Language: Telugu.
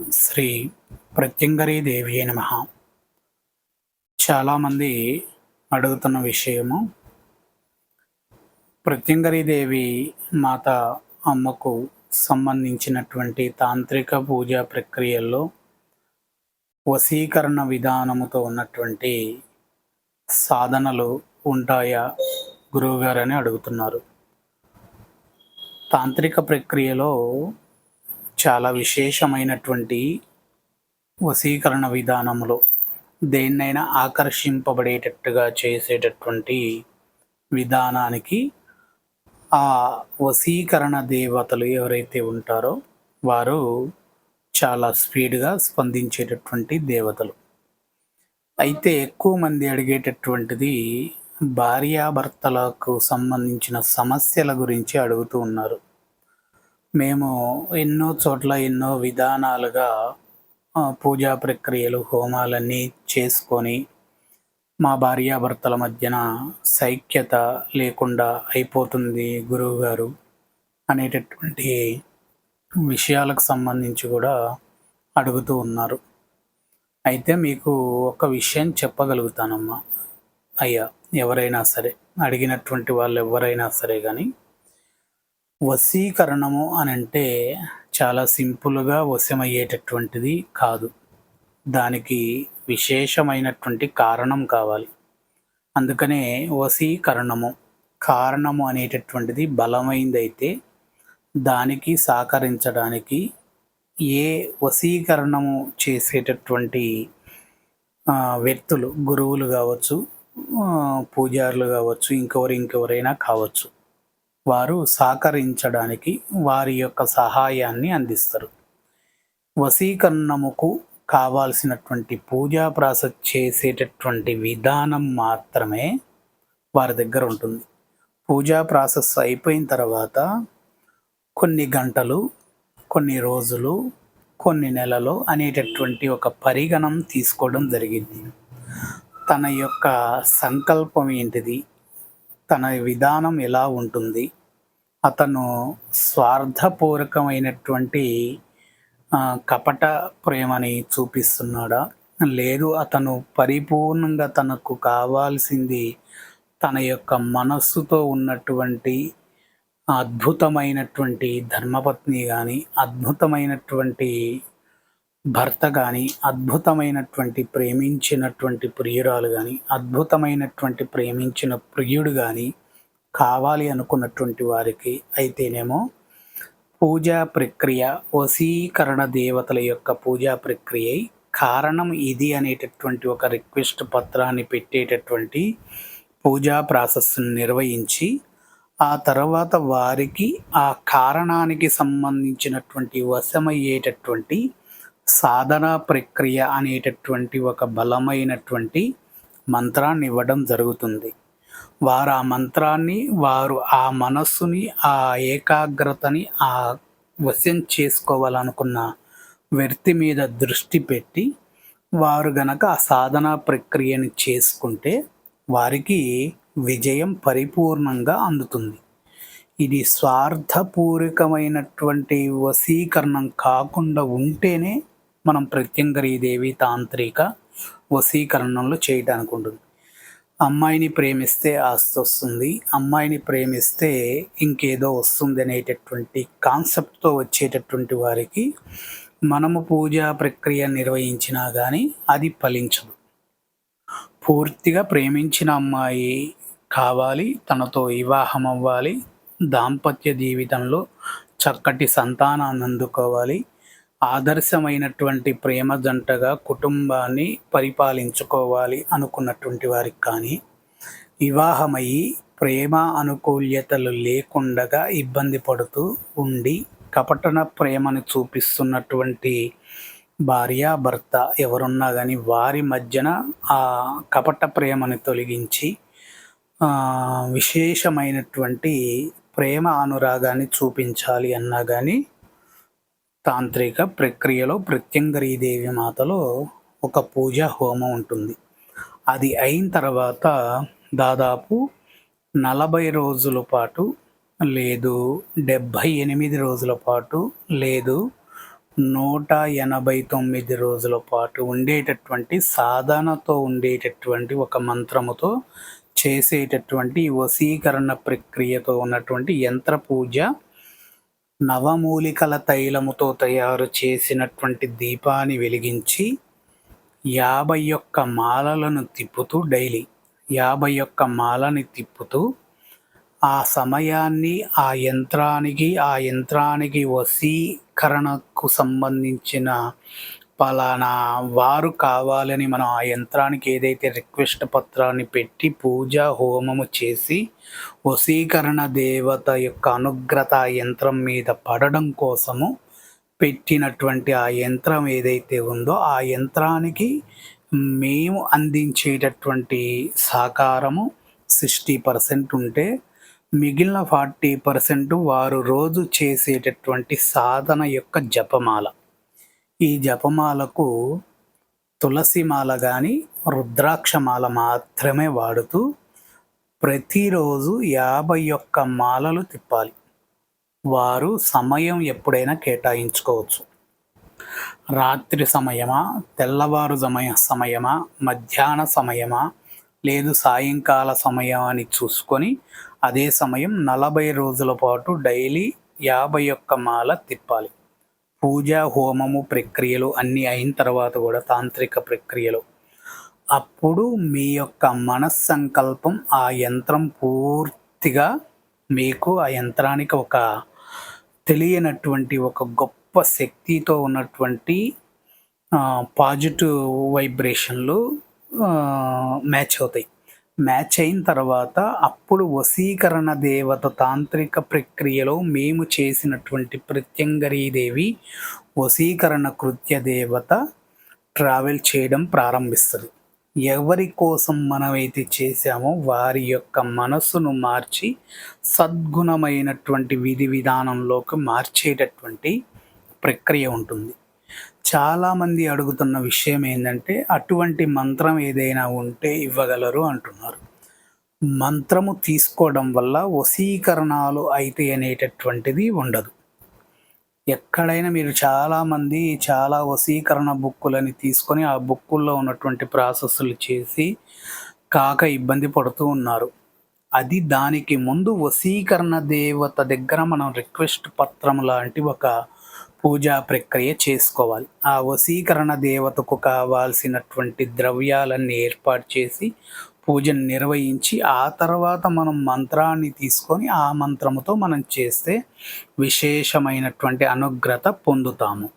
శ్రీ ప్రత్యంగరీ దేవి నమ. చాలామంది అడుగుతున్న విషయము ప్రత్యంగరీ దేవి మాత అమ్మకు సంబంధించినటువంటి తాంత్రిక పూజా ప్రక్రియల్లో వశీకరణ విధానముతో ఉన్నటువంటి సాధనలు ఉంటాయా గురువుగారని అడుగుతున్నారు. తాంత్రిక ప్రక్రియలో చాలా విశేషమైనటువంటి వశీకరణ విధానంలో దేన్నైనా ఆకర్షింపబడేటట్టుగా చేసేటటువంటి విధానానికి ఆ వశీకరణ దేవతలు ఎవరైతే ఉంటారో వారు చాలా స్పీడ్గా స్పందించేటటువంటి దేవతలు. అయితే ఎక్కువ మంది అడిగేటటువంటిది భార్యాభర్తలకు సంబంధించిన సమస్యల గురించి అడుగుతూ ఉన్నారు. మేము ఎన్నో చోట్ల ఎన్నో విధానాలుగా పూజా ప్రక్రియలు హోమాలన్నీ చేసుకొని మా భార్యాభర్తల మధ్యన సైక్యత లేకుండా అయిపోతుంది గురువుగారు అనేటటువంటి విషయాలకు సంబంధించి కూడా అడుగుతూ ఉన్నారు. అయితే మీకు ఒక విషయం చెప్పగలుగుతానమ్మా. అయ్యా ఎవరైనా సరే అడిగినటువంటి వాళ్ళు ఎవరైనా సరే కానీ వశీకరణము అని అంటే చాలా సింపుల్గా వశమయ్యేటటువంటిది కాదు. దానికి విశేషమైనటువంటి కారణం కావాలి. అందుకనే వశీకరణము కారణము అనేటటువంటిది బలమైందైతే దానికి సహకరించడానికి ఏ వశీకరణము చేసేటటువంటి వ్యక్తులు గురువులు కావచ్చు పూజారులు కావచ్చు ఇంకెవరు ఇంకెవరైనా కావచ్చు. వారు సహకరించడానికి వారి యొక్క సహాయాన్ని అందిస్తారు. వసీకరణముకు కావాల్సినటువంటి పూజా ప్రాసెస్ చేసేటటువంటి విధానం మాత్రమే వారి దగ్గర ఉంటుంది. పూజా ప్రాసెస్ అయిపోయిన తర్వాత కొన్ని గంటలు కొన్ని రోజులు కొన్ని నెలలు అనేటటువంటి ఒక పరిగణం తీసుకోవడం జరిగింది. తన యొక్క సంకల్పం ఏంటిది? తన విధానం ఎలా ఉంటుంది అతను స్వార్థపూర్వకమైనటువంటి కపట ప్రేమని చూపిస్తున్నాడా? లేదు అతను పరిపూర్ణంగా తనకు కావాల్సింది తన యొక్క మనస్సుతో ఉన్నటువంటి అద్భుతమైనటువంటి ధర్మపత్ని కానీ అద్భుతమైనటువంటి భర్త కానీ అద్భుతమైనటువంటి ప్రేమించినటువంటి ప్రియురాలు కానీ అద్భుతమైనటువంటి ప్రేమించిన ప్రియుడు కానీ కావాలి అనుకున్నటువంటి వారికి అయితేనేమో పూజా ప్రక్రియ వశీకరణ దేవతల యొక్క పూజా ప్రక్రియ కారణం ఇది అనేటటువంటి ఒక రిక్వెస్ట్ పత్రాన్ని పెట్టేటటువంటి పూజా ప్రాసెస్ను నిర్వహించి ఆ తర్వాత వారికి ఆ కారణానికి సంబంధించినటువంటి వశమయ్యేటటువంటి సాధన ప్రక్రియ అనేటటువంటి ఒక బలమైనటువంటి మంత్రాన్ని ఇవ్వడం జరుగుతుంది. వారు ఆ మంత్రాన్ని వారు ఆ మనస్సుని ఆ ఏకాగ్రతని ఆ వశం చేసుకోవాలనుకున్న వ్యక్తి మీద దృష్టి పెట్టి వారు గనక ఆ సాధన ప్రక్రియని చేసుకుంటే వారికి విజయం పరిపూర్ణంగా అందుతుంది. ఇది స్వార్థపూరికమైనటువంటి వశీకరణం కాకుండా ఉంటేనే మనం ప్రత్యంగరీదేవి తాంత్రిక వశీకరణలు చేయడానికి ఉంటుంది అమ్మాయిని ప్రేమిస్తే ఆస్తి వస్తుంది అమ్మాయిని ప్రేమిస్తే ఇంకేదో వస్తుంది అనేటటువంటి కాన్సెప్ట్తో వచ్చేటటువంటి వారికి మనము పూజా ప్రక్రియ నిర్వహించినా కానీ అది ఫలించదు. పూర్తిగా ప్రేమించిన అమ్మాయి కావాలి తనతో వివాహం అవ్వాలి దాంపత్య జీవితంలో చక్కటి సంతానాన్ని అందుకోవాలి ఆదర్శమైనటువంటి ప్రేమ జంటగా కుటుంబాన్ని పరిపాలించుకోవాలి అనుకున్నటువంటి వారికి కానీ వివాహమయ్యి ప్రేమ అనుకూల్యతలు లేకుండగా ఇబ్బంది పడుతూ ఉండి కపటన ప్రేమను చూపిస్తున్నటువంటి భార్య భర్త ఎవరున్నా కానీ వారి మధ్యన ఆ కపట ప్రేమని తొలగించి విశేషమైనటువంటి ప్రేమ అనురాగాన్ని చూపించాలి అన్నా కానీ తాంత్రిక ప్రక్రియలో ప్రత్యంగరీదేవి మాతలో ఒక పూజ హోమం ఉంటుంది. అది అయిన తర్వాత దాదాపు నలభై రోజుల పాటు లేదు డెబ్భై ఎనిమిది రోజుల పాటు లేదు నూట ఎనభై తొమ్మిది రోజుల పాటు ఉండేటటువంటి సాధనతో ఉండేటటువంటి ఒక మంత్రముతో చేసేటటువంటి వశీకరణ ప్రక్రియతో ఉన్నటువంటి యంత్ర పూజ నవమూలికల తైలముతో తయారు చేసినటువంటి దీపాన్ని వెలిగించి యాభై ఒక్క మాలలను తిప్పుతూ డైలీ యాభై ఒక్క మాలని తిప్పుతూ ఆ సమయాన్ని ఆ యంత్రానికి ఆ యంత్రానికి వశీకరణకు సంబంధించిన పలానా వారు కావాలని మనం ఆ యంత్రానికి ఏదైతే రిక్వెస్ట్ పత్రాన్ని పెట్టి పూజ హోమము చేసి వశీకరణ దేవత యొక్క అనుగ్రత ఆ యంత్రం మీద పడడం కోసము పెట్టినటువంటి ఆ యంత్రం ఏదైతే ఉందో ఆ యంత్రానికి మేము అందించేటటువంటి సహకారము సిక్స్టీ పర్సెంట్ ఉంటే మిగిలిన ఫార్టీ పర్సెంట్ వారు రోజు చేసేటటువంటి సాధన యొక్క జపమాల. ఈ జపమాలకు తులసిమాల కానీ రుద్రాక్షమాల మాత్రమే వాడుతూ ప్రతిరోజు యాభై ఒక్క మాలలు తిప్పాలి. వారు సమయం ఎప్పుడైనా కేటాయించుకోవచ్చు. రాత్రి సమయమా తెల్లవారు సమయ సమయమా మధ్యాహ్న సమయమా లేదు సాయంకాల సమయం అని చూసుకొని అదే సమయం నలభై రోజుల పాటు డైలీ యాభై ఒక్క మాల తిప్పాలి. పూజ హోమము ప్రక్రియలు అన్నీ అయిన తర్వాత కూడా తాంత్రిక ప్రక్రియలు. అప్పుడు మీ యొక్క మనస్సంకల్పం ఆ యంత్రం పూర్తిగా మీకు ఆ యంత్రానికి ఒక తెలియనటువంటి ఒక గొప్ప శక్తితో ఉన్నటువంటి పాజిటివ్ వైబ్రేషన్లు మ్యాచ్ అవుతాయి. మ్యాచ్ అయిన తర్వాత అప్పుడు వశీకరణ దేవత తాంత్రిక ప్రక్రియలో మేము చేసినటువంటి ప్రత్యంగరీదేవి వశీకరణ కృత్య దేవత ట్రావెల్ చేయడం ప్రారంభిస్తుంది. ఎవరి కోసం మనమైతే చేశామో వారి యొక్క మనస్సును మార్చి సద్గుణమైనటువంటి విధి విధానంలోకి మార్చేటటువంటి ప్రక్రియ ఉంటుంది. చాలామంది అడుగుతున్న విషయం ఏంటంటే అటువంటి మంత్రం ఏదైనా ఉంటే ఇవ్వగలరు అంటున్నారు. మంత్రము తీసుకోవడం వల్ల వశీకరణాలు అయితే అనేటటువంటిది ఉండదు. ఎక్కడైనా మీరు చాలామంది చాలా వశీకరణ బుక్కులని తీసుకొని ఆ బుక్కుల్లో ఉన్నటువంటి ప్రాసెస్లు చేసి కాక ఇబ్బంది పడుతూ ఉన్నారు. అది దానికి ముందు వశీకరణ దేవత దగ్గర మనం రిక్వెస్ట్ పత్రం లాంటి ఒక పూజా ప్రక్రియ చేసుకోవాలి. ఆ వశీకరణ దేవతకు కావాల్సినటువంటి ద్రవ్యాలన్నీ ఏర్పాటు చేసి పూజను నిర్వహించి ఆ తర్వాత మనం మంత్రాన్ని తీసుకొని ఆ మంత్రముతో మనం చేస్తే విశేషమైనటువంటి అనుగ్రత పొందుతాము.